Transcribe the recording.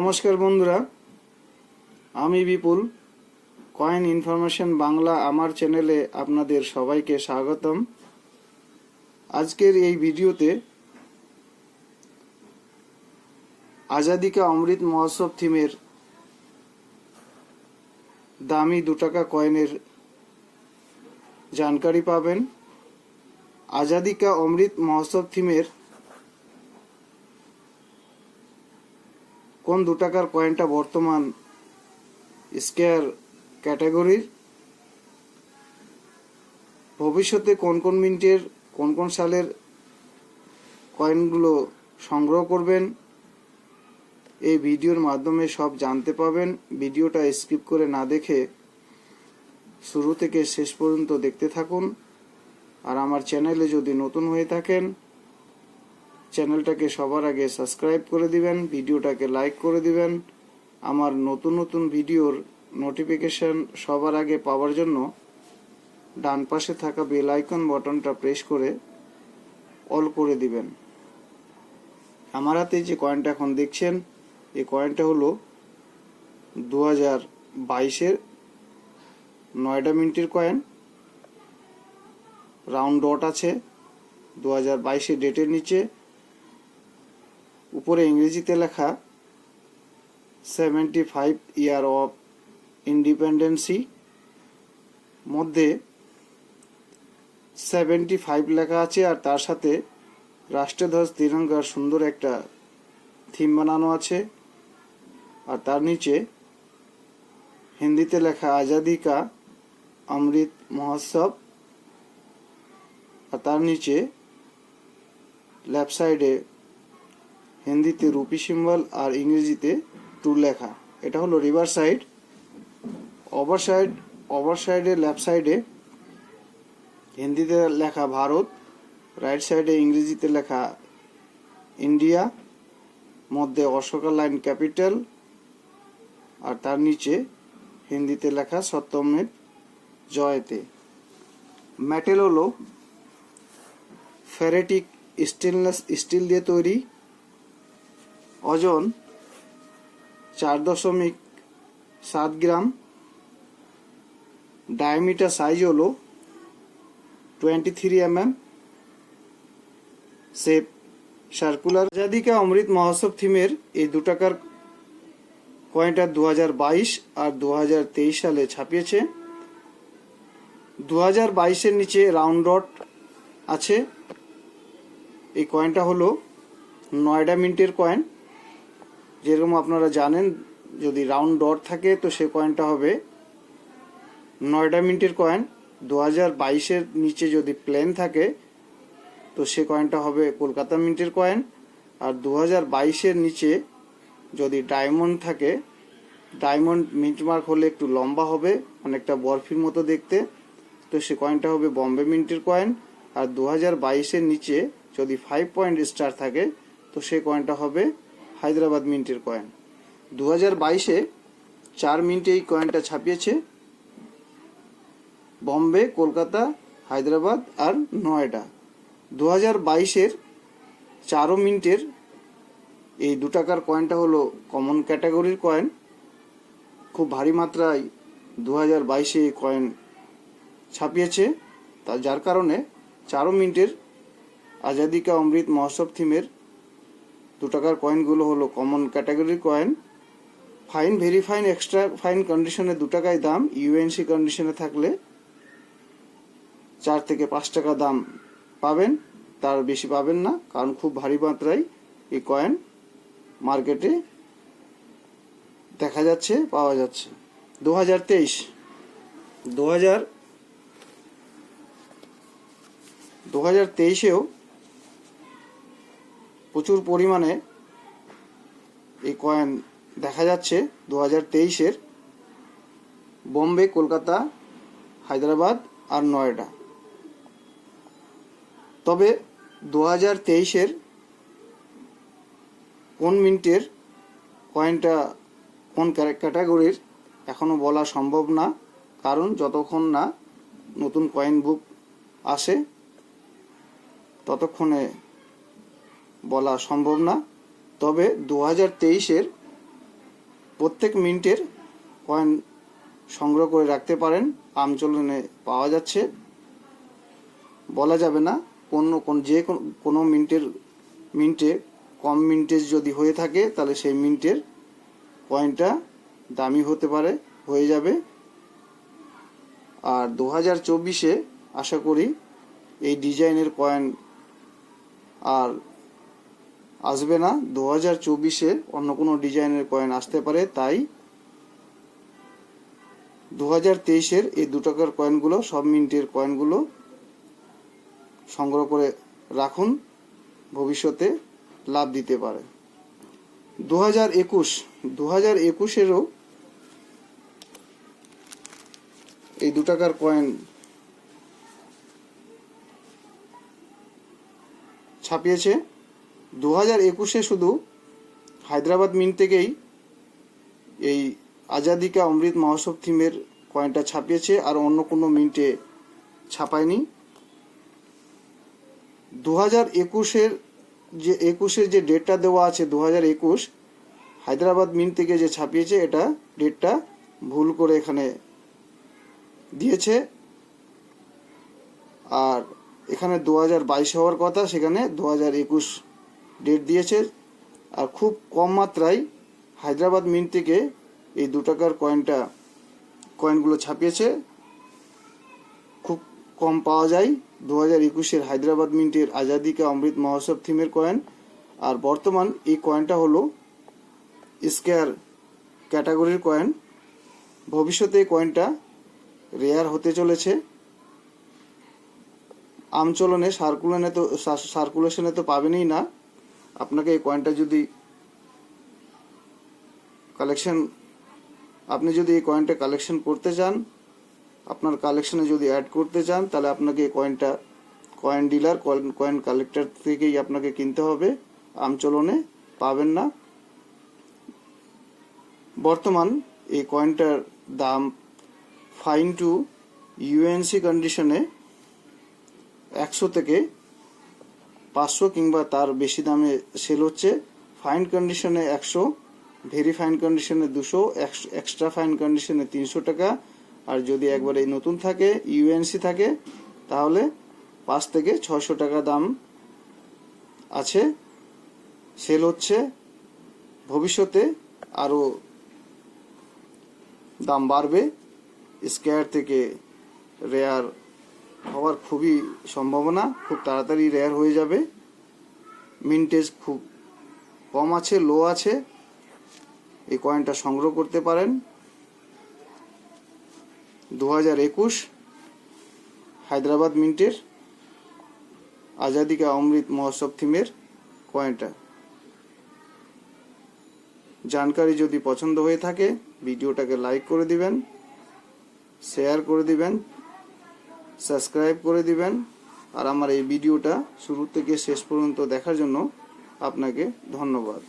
নমস্কার বন্ধুরা, আমি বিপুল। কয়েন ইনফরমেশন বাংলা আমার চ্যানেলে আপনাদের সবাইকে স্বাগতম। আজকের এই ভিডিওতে আজাদিকা অমৃত মহোৎসব থিমের দামি দু টাকা কয়েনের জানকারি পাবেন। আজাদিকা অমৃত মহোৎসব থিমের কোন দু টাকার কয়েনটা বর্তমান স্কেয়ার ক্যাটাগরির ভবিষ্যতে কোন কোন মিনিটের, কোন কোন সালের কয়েনগুলো সংগ্রহ করবেন? এই ভিডিওর মাধ্যমে সব জানতে পাবেন। ভিডিওটা স্কিপ করে না দেখে শুরু থেকে শেষ পর্যন্ত দেখতে থাকুন। আর আমার চ্যানেলে যদি নতুন হয়ে থাকেন চ্যানেলটাকে সবার আগে সাবস্ক্রাইব করে দিবেন, ভিডিওটাকে লাইক করে দিবেন। আমার নতুন নতুন ভিডিওর নোটিফিকেশন সবার আগে পাওয়ার জন্য ডান পাশে থাকা বেল আইকন বাটনটা প্রেস করে অল করে দিবেন। আমার হাতে যে কয়েনটা এখন দেখছেন, এই কয়েনটা হলো দু হাজার বাইশের নয়ডা মিনিটের কয়েন রাউন্ড ডট আছে দু হাজার বাইশের ডেটের নিচে। উপরে ইংরেজিতে লেখা seventy five year of independency মধ্যে সেভেন্টি ফাইভ লেখা আছে আর তার সাথে রাষ্ট্রধ্বজ তিরঙ্গার সুন্দর একটা থিম বানানো আছে। আর তার নিচে হিন্দিতে লেখা, আজাদি কা অমৃত মহোৎসব আর তার নিচে লেফট সাইডে হিন্দিতে রুপি সিম্বল আর ইংরেজিতে টু লেখা। এটা হলো river side, over side, over সাইডে লেফট সাইডে হিন্দিতে লেখা ভারত, রাইট সাইডে ইংরেজিতে লেখা ইন্ডিয়া, মধ্যে অশোকা লাইন ক্যাপিটাল, আর তার নিচে হিন্দিতে লেখা সত্যমেব জয়তে। মেটেল হলো ফেরেটিক স্টেনলেস স্টিল দিয়ে তৈরি ওজন চার দশমিক সাত গ্রাম ডায়ামিটার সাইজ হলো twenty three M M shape circular Azadi ka Amrit Mahotsav থিমের এই দু টাকার কয়েনটা দু হাজার বাইশ আর দু হাজার তেইশ সালে ছাপিয়েছে। দু হাজার বাইশের নিচে রাউন্ড ডট আছে। এই কয়েনটা হলো নয়ডা মিন্টের কয়েন যেরকম আপনারা জানেন, যদি রাউন্ড ডট থাকে, তো সে কয়েনটা হবে নয়ডা মিন্টের কয়েন দু হাজার বাইশের নিচে যদি প্লেন থাকে, তো সে কয়েনটা হবে কলকাতা মিন্টের কয়েন আর দু হাজার বাইশের নিচে যদি ডায়মন্ড থাকে ডায়মন্ড মিন্ট মার্ক হলে একটু লম্বা হবে, অনেকটা বরফির মতো দেখতে। তো সে কয়েনটা হবে বম্বে মিন্টের কয়েন আর দু হাজার বাইশের নিচে যদি ফাইভ পয়েন্ট স্টার থাকে, তো সে কয়েনটা হবে হায়দ্রাবাদ মিন্টের কয়েন দু হাজার বাইশে চার মিনিটে এই কয়েনটা ছাপিয়েছে বম্বে, কলকাতা, হায়দ্রাবাদ আর নয়ডা। দু হাজার বাইশের চারো মিনিটের এই দু টাকার কয়েনটা হলো কমন ক্যাটাগরির কয়েন খুব ভারী মাত্রায় দু হাজার বাইশে এই কয়েন ছাপিয়েছে। তা যার কারণে চারো মিনিটের আজাদিকা অমৃত মহোৎসব থিমের দু টাকার কয়েনগুলো হলো কমন ক্যাটাগরির coin fine very fine extra fine কন্ডিশনে দু টাকায় দাম ইউএনসি কন্ডিশনে থাকলে চার থেকে পাঁচ টাকা দাম পাবেন, তার বেশি পাবেন না, কারণ খুব ভারী মাত্রায় এই কয়েন মার্কেটে দেখা যাচ্ছে, পাওয়া যাচ্ছে। দু হাজার তেইশ। দু হাজার দু হাজার তেইশেও প্রচুর পরিমাণে এই কয়েন দেখা যাচ্ছে দু হাজার তেইশের বোম্বে, কলকাতা, হায়দ্রাবাদ আর নয়ডা। তবে দু হাজার তেইশের কোন মিনিটের কয়েনটা কোন ক্যাটাগরির এখনও বলা সম্ভব না, কারণ যতক্ষণ না নতুন কয়েন বুক আসে, ততক্ষণে বলা সম্ভব না। তবে দু হাজার তেইশের প্রত্যেক মিনিটের কয়েন সংগ্রহ করে রাখতে পারেন। আমচলনে পাওয়া যাচ্ছে। বলা যাবে না কোন কোন, যে কোন- মিনিটের, মিনিটে কম মিনিটেজ যদি হয়ে থাকে, তাহলে সেই মিনিটের কয়েনটা দামি হতে পারে, হয়ে যাবে। আর দু হাজার চব্বিশে আশা করি এই ডিজাইনের কয়েন আর আসবে না। দু হাজার চব্বিশে অন্য কোনো ডিজাইনের কয়েন আসতে পারে, তাই দু হাজার তেইশের এই দু টাকার কয়েনগুলো সব মিনিটের কয়েনগুলো সংগ্রহ করে রাখুন, ভবিষ্যতে লাভ দিতে পারে। দু হাজার একুশ দু হাজার একুশেরও এই দু টাকার কয়েন ছাপিয়েছে। দু হাজার একুশে শুধু হায়দ্রাবাদ মিন থেকেই এই আজাদিকা অমৃত মহোৎসব থিমের কয়েনটা ছাপিয়েছে আর অন্য কোনো মিন্টে ছাপায়নি। দু হাজার একুশের যে একুশের যে ডেটটা দেওয়া আছে দু হাজার একুশ, হায়দ্রাবাদ মিন থেকে যে ছাপিয়েছে এটা ডেটটা ভুল করে এখানে দিয়েছে। আর এখানে দু হাজার বাইশ হওয়ার কথা, সেখানে দু হাজার একুশ ডেট দিয়েছে, আর খুব কম মাত্রায় হায়দ্রাবাদ মিন্ট থেকে এই দু টাকার কয়েনটা কয়েনগুলো ছাপিয়েছে। খুব কম পাওয়া যায়। দু হাজার একুশের হায়দ্রাবাদ মিন্টের আজাদি কা অমৃত মহোৎসব থিমের কয়েন আর বর্তমান এই কয়েনটা হলো স্কেয়ার ক্যাটাগরির কয়েন ভবিষ্যতে এই কয়েনটা রেয়ার হতে চলেছে। আমচলনে সার্কুলেশনে তো সার্কুলেশনে তো পাবেনই না। আপনাকে এই কয়েনটা যদি কালেকশন আপনি যদি এই কয়েনটা কালেকশন করতে চান, আপনার কালেকশনে যদি অ্যাড করতে চান, তাহলে আপনাকে এই কয়েনটা কয়েন ডিলার কয়েন কালেক্টর থেকেই আপনাকে কিনতে হবে। আমচলনে পাবেন না। বর্তমান এই কয়েনটার দাম ফাইন টু ইউএনসি কন্ডিশনে একশো থেকে পাঁচশো কিংবা তার বেশি দামে সেল হচ্ছে। ফাইন কন্ডিশনে একশো ভেরি ফাইন কন্ডিশনে দুশো এক্সট্রা ফাইন কন্ডিশনে তিনশো টাকা। আর যদি একবারে নতুন থাকে ইউএনসি থাকে, তাহলে পাঁচ থেকে ছশো টাকা দাম আছে। সেল হচ্ছে। ভবিষ্যতে আরও দাম বাড়বে। স্কোয়ার থেকে রেয়ার হওয়ার খুবই সম্ভাবনা, খুব তাড়াতাড়ি রেয়ার হয়ে যাবে। মিন্টেজ খুব কম আছে লো আছে। এই কয়েনটা সংগ্রহ করতে পারেন। দু হাজার একুশ হায়দ্রাবাদ মিন্টের আজাদি কা অমৃত মহোৎসব থিমের কয়েনটা জানকারি যদি পছন্দ হয়ে থাকে, ভিডিওটাকে লাইক করে দিবেন শেয়ার করে দিবেন। সাবস্ক্রাইব করে দিবেন। আর আমার এই ভিডিওটা শুরু থেকে শেষ পর্যন্ত দেখার জন্য আপনাকে ধন্যবাদ।